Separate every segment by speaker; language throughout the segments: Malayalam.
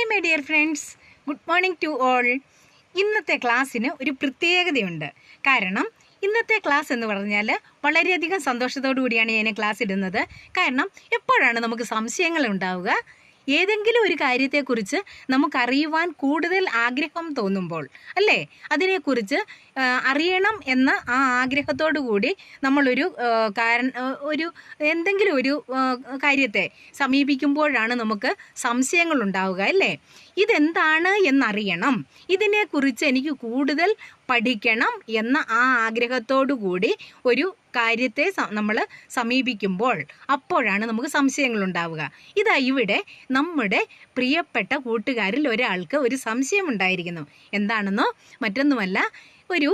Speaker 1: Hi my dear friends good morning to all ഇന്നത്തെ ക്ലാസ്സിന് ഒരു പ്രത്യേകതയുണ്ട്. കാരണം ഇന്നത്തെ ക്ലാസ് എന്ന് പറഞ്ഞാൽ വളരെയധികം സന്തോഷത്തോടു കൂടിയാണ് ഞാൻ ക്ലാസ് ഇടുന്നത്. കാരണം എപ്പോഴാണ് നമുക്ക് സംശയങ്ങൾ ഉണ്ടാവുക? ഏതെങ്കിലും ഒരു കാര്യത്തെക്കുറിച്ച് നമുക്കറിയുവാൻ കൂടുതൽ ആഗ്രഹം തോന്നുമ്പോൾ അല്ലേ? അതിനെക്കുറിച്ച് അറിയണം എന്ന ആ ആഗ്രഹത്തോടു കൂടി നമ്മളൊരു കാരണം ഒരു എന്തെങ്കിലും ഒരു കാര്യത്തെ സമീപിക്കുമ്പോഴാണ് നമുക്ക് സംശയങ്ങൾ ഉണ്ടാവുക അല്ലേ? ഇതെന്താണ് എന്നറിയണം. ഇതിനെക്കുറിച്ച് എനിക്ക് കൂടുതൽ പഠിക്കണം എന്ന ആ ആഗ്രഹത്തോടു കൂടി ഒരു കാര്യത്തെ നമ്മൾ സമീപിക്കുമ്പോൾ അപ്പോഴാണ് നമുക്ക് സംശയങ്ങൾ ഉണ്ടാവുക ഇതാ ഇവിടെ നമ്മുടെ പ്രിയപ്പെട്ട കൂട്ടുകാരിൽ ഒരാൾക്ക് ഒരു സംശയം ഉണ്ടായിരിക്കുന്നു. എന്താണെന്നോ? മറ്റൊന്നുമല്ല ഒരു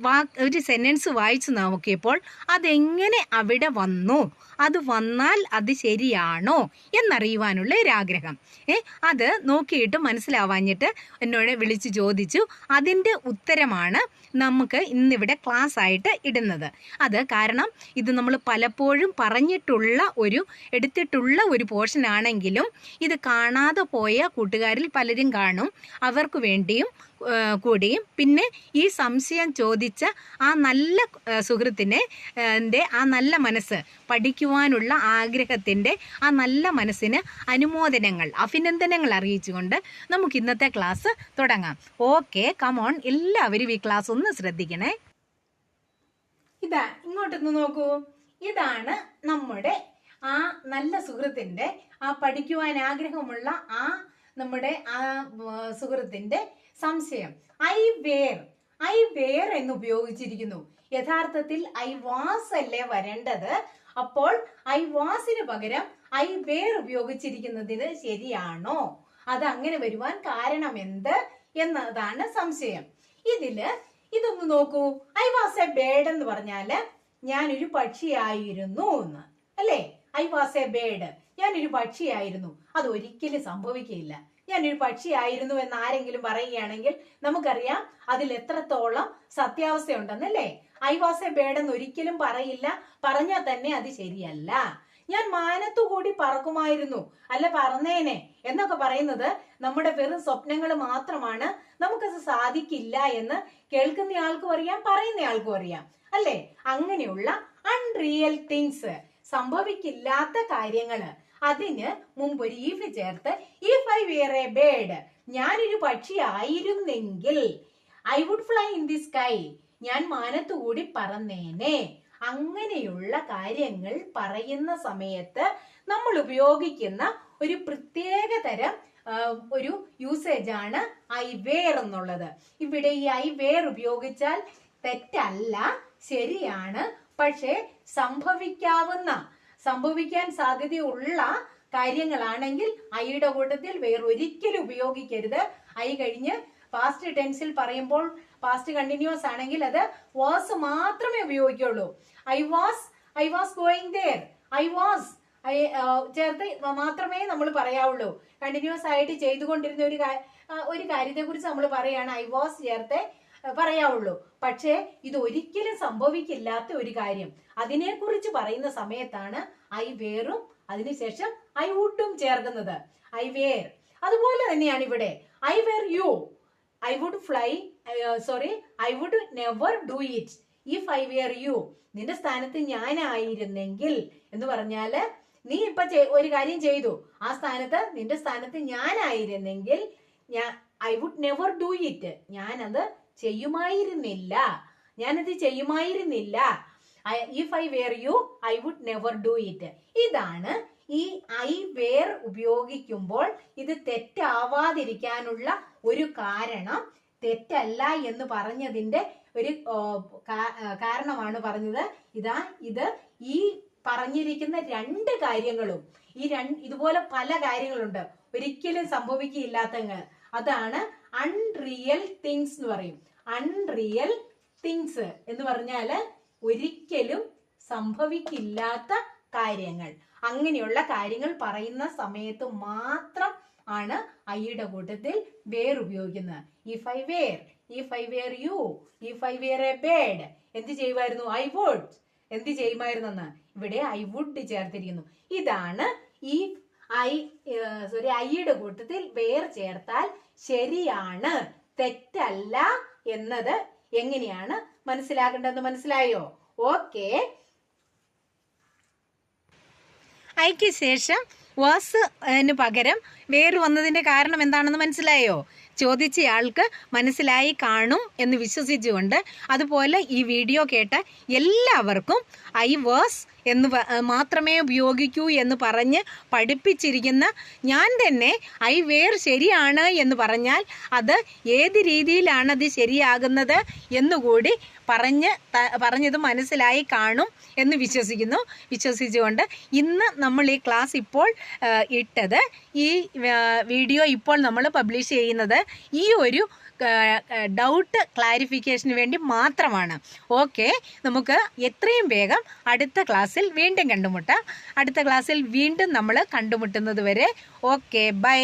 Speaker 1: വാ ഒരു സെന്റൻസ് വായിച്ചു നോക്കിയപ്പോൾ അതെങ്ങനെ അവിടെ വന്നു? അത് വന്നാൽ അത് ശരിയാണോ എന്നറിയുവാനുള്ള ഒരു ആഗ്രഹം. ഏ അത് നോക്കിയിട്ട് മനസ്സിലാവാഞ്ഞിട്ട് എന്നോട് വിളിച്ച് ചോദിച്ചു. അതിന്റെ ഉത്തരമാണ് നമുക്ക് ഇന്നിവിടെ ക്ലാസ് ആയിട്ട് ഇടുന്നത്. അത് കാരണം ഇത് നമ്മൾ പലപ്പോഴും പറഞ്ഞിട്ടുള്ള ഒരു എടുത്തിട്ടുള്ള ഒരു പോർഷൻ ആണെങ്കിലും ഇത് കാണാതെ പോയ കൂട്ടുകാരിൽ പലരും കാണും. അവർക്ക് വേണ്ടിയും കൂടിയും. പിന്നെ ഈ സംശയം ചോദിച്ച ആ നല്ല ആ, സുഹൃത്തിനെ ആ, നല്ല മനസ്സ് പഠിക്കുവാനുള്ള ആഗ്രഹത്തിന്റെ ആ നല്ല മനസ്സിന് അനുമോദനങ്ങൾ അഭിനന്ദനങ്ങൾ അറിയിച്ചുകൊണ്ട് നമുക്ക് ഇന്നത്തെ ക്ലാസ് തുടങ്ങാം. ഓക്കെ കമോൺ എല്ലാവരും ഈ ക്ലാസ് ഒന്ന് ശ്രദ്ധിക്കണേ. ഇതാ ഇങ്ങോട്ടൊന്ന് നോക്കൂ. ഇതാണ് നമ്മുടെ ആ നല്ല സുഹൃത്തിന്റെ ആ പഠിക്കുവാൻ ആഗ്രഹമുള്ള ആ നമ്മുടെ ആ ഉം, സുഹൃത്തിന്റെ സംശയം. ഐ വേർ ഐ വേർ എന്ന് ഉപയോഗിച്ചിരിക്കുന്നു. യഥാർത്ഥത്തിൽ ഐ വാസ് അല്ലേ വരേണ്ടത്? അപ്പോൾ ഐ വാസിന് പകരം ഐ വേർ ഉപയോഗിച്ചിരിക്കുന്നതിന് ശരിയാണോ? അത് അങ്ങനെ വരുവാൻ കാരണം എന്ത് എന്നതാണ് സംശയം. ഇതിൽ ഇതൊന്ന് നോക്കൂ. ഐ വാസ് എ ബേഡ് എന്ന് പറഞ്ഞാൽ ഞാനൊരു പക്ഷിയായിരുന്നു എന്ന്. അല്ലേ? I was a bird. ഞാനൊരു പക്ഷിയായിരുന്നു. അത് ഒരിക്കലും സംഭവിക്കില്ല ഞാനൊരു പക്ഷിയായിരുന്നു എന്ന് ആരെങ്കിലും പറയുകയാണെങ്കിൽ നമുക്കറിയാം അതിൽ എത്രത്തോളം സത്യാവസ്ഥയുണ്ടെന്നല്ലേ? ഐ വാസ് എ ബേഡ് എന്ന് ഒരിക്കലും പറയില്ല. പറഞ്ഞാൽ തന്നെ അത് ശരിയല്ല. ഞാൻ മാനത്തു കൂടി പറക്കുമായിരുന്നു. അല്ല പറന്നേനെ എന്നൊക്കെ പറയുന്നത് നമ്മുടെ വെറും സ്വപ്നങ്ങൾ മാത്രമാണ് നമുക്കത് സാധിക്കില്ല എന്ന് കേൾക്കുന്ന ആൾക്കും അറിയാം പറയുന്ന ആൾക്കും അറിയാം. അല്ലേ? അങ്ങനെയുള്ള അൺറിയൽ തിങ്സ് സംഭവിക്കില്ലാത്ത കാര്യങ്ങൾ. അതിന് മുമ്പ് ഒരു ഈഫ് ചേർത്ത് if I were a bird ഞാനൊരു പക്ഷിയായിരുന്നെങ്കിൽ I would fly in the sky ഞാൻ മാനത്തുകൂടി പറന്നേനെ. അങ്ങനെയുള്ള കാര്യങ്ങൾ പറയുന്ന സമയത്ത് നമ്മൾ ഉപയോഗിക്കുന്ന ഒരു പ്രത്യേക തരം ഒരു യൂസേജ് ആണ് ഐ വേർ എന്നുള്ളത്. ഇവിടെ ഈ ഐ വേർ ഉപയോഗിച്ചാൽ തെറ്റല്ല ശരിയാണ്. പക്ഷേ സംഭവിക്കാവുന്ന സംഭവിക്കാൻ സാധ്യതയുള്ള കാര്യങ്ങളാണെങ്കിൽ ഐയുടെ കൂട്ടത്തിൽ വേറൊരിക്കലും ഉപയോഗിക്കരുത്. ഐ കഴിഞ്ഞ് പാസ്റ്റ് ടെൻസിൽ പറയുമ്പോൾ പാസ്റ്റ് കണ്ടിന്യൂസ് ആണെങ്കിൽ അത് വാസ് മാത്രമേ ഉപയോഗിക്കുള്ളൂ. I was I was going there. I was I ചേർത്ത് മാത്രമേ നമ്മൾ പറയാവുള്ളൂ. കണ്ടിന്യൂസ് ആയിട്ട് ചെയ്തുകൊണ്ടിരുന്ന ഒരു ഒരു കാര്യത്തെ കുറിച്ച് നമ്മൾ പറയാണ്. ഐ വാസ് ചേർത്ത് പറയാവുള്ളൂ. പക്ഷേ ഇത് ഒരിക്കലും സംഭവിക്കില്ലാത്ത ഒരു കാര്യം. അതിനെക്കുറിച്ച് പറയുന്ന സമയത്താണ് ഐ വേറും അതിനുശേഷം ഐ വുഡും ചേർക്കുന്നത്. I were. അതുപോലെ തന്നെയാണ് ഇവിടെ. I were you. I would fly sorry I would never do it. If I were you. നിന്റെ സ്ഥാനത്ത് ഞാനായിരുന്നെങ്കിൽ എന്ന് പറഞ്ഞാൽ നീ ഇപ്പൊ ഒരു കാര്യം ചെയ്തു. ആ സ്ഥാനത്ത് നിന്റെ സ്ഥാനത്ത് ഞാനായിരുന്നെങ്കിൽ ഞാൻ I would never do it. ഞാനത് ചെയ്യുമായിരുന്നില്ല. ഞാനത് ചെയ്യുമായിരുന്നില്ല. If I were you I would never do it ഇതാണ് ഈ ഐ വെയർ ഉപയോഗിക്കുമ്പോൾ ഇത് തെറ്റാവാതിരിക്കാനുള്ള ഒരു കാരണം. തെറ്റല്ല എന്ന് പറഞ്ഞതിന്റെ ഒരു കാരണമാണ് പറഞ്ഞത്. ഇതാ ഇത് ഈ പറഞ്ഞിരിക്കുന്ന രണ്ട് കാര്യങ്ങളും ഈ രണ്ട് ഇതുപോലെ പല കാര്യങ്ങളുണ്ട്. ഒരിക്കലും സംഭവിക്കില്ലാത്തങ്ങൾ അതാണ് അൺറിയൽ തിങ്സ് എന്ന് പറയും. അൺറിയൽ തിങ്സ് എന്ന് പറഞ്ഞാൽ ഒരിക്കലും സംഭവിക്കില്ലാത്ത കാര്യങ്ങൾ. അങ്ങനെയുള്ള കാര്യങ്ങൾ പറയുന്ന സമയത്ത് മാത്രം ആണ് ഐയുടെ കൂട്ടത്തിൽ വേർ ഉപയോഗിക്കുന്നത്. If I were if I were you if I were a bird എന്ത് ചെയ്യുമായിരുന്നു? ഐ വുഡ് എന്ത് ചെയ്യുമായിരുന്നെന്ന് ഇവിടെ ഐ വുഡ് ചേർത്തിരിക്കുന്നു. ഇതാണ് ഈ ഐ സോറി ഐയുടെ കൂട്ടത്തിൽ വേർ ചേർത്താൽ ശരിയാണ് തെറ്റല്ല എന്നത് എങ്ങനെയാണ് മനസ്സിലാക്കേണ്ടതെന്ന് മനസ്സിലായോ? ഓക്കെ. അയക്ക് ശേഷം വാസ് അതിന് പകരം വേര് വന്നതിന്റെ കാരണം എന്താണെന്ന് മനസ്സിലായോ? ചോദിച്ചയാൾക്ക് മനസ്സിലായി കാണും എന്ന് വിശ്വസിച്ചുകൊണ്ട് അതുപോലെ ഈ വീഡിയോ കേട്ട എല്ലാവർക്കും ഐ വാസ് എന്ന് മാത്രമേ ഉപയോഗിക്കൂ എന്ന് പറഞ്ഞ് പഠിപ്പിച്ചിരിക്കുന്ന ഞാൻ തന്നെ ഐ വേർ ശരിയാണ് എന്ന് പറഞ്ഞാൽ അത് ഏത് രീതിയിലാണ് അത് ശരിയാകുന്നത് എന്നുകൂടി പറഞ്ഞ് പറഞ്ഞത് മനസ്സിലായി കാണും എന്ന് വിശ്വസിക്കുന്നു. വിശ്വസിച്ചുകൊണ്ട് ഇന്ന് നമ്മൾ ഈ ക്ലാസ് ഇപ്പോൾ ഇട്ടത്. ഈ വീഡിയോ ഇപ്പോൾ നമ്മൾ പബ്ലിഷ് ചെയ്യുന്നത് ഈ ഒരു ഡൗട്ട് ക്ലാരിഫിക്കേഷന് വേണ്ടി മാത്രമാണ്. ഓക്കെ നമുക്ക് എത്രയും വേഗം അടുത്ത ക്ലാസ്സിൽ വീണ്ടും കണ്ടുമുട്ടാം. അടുത്ത ക്ലാസ്സിൽ വീണ്ടും നമ്മൾ കണ്ടുമുട്ടുന്നത് വരെ. Okay bye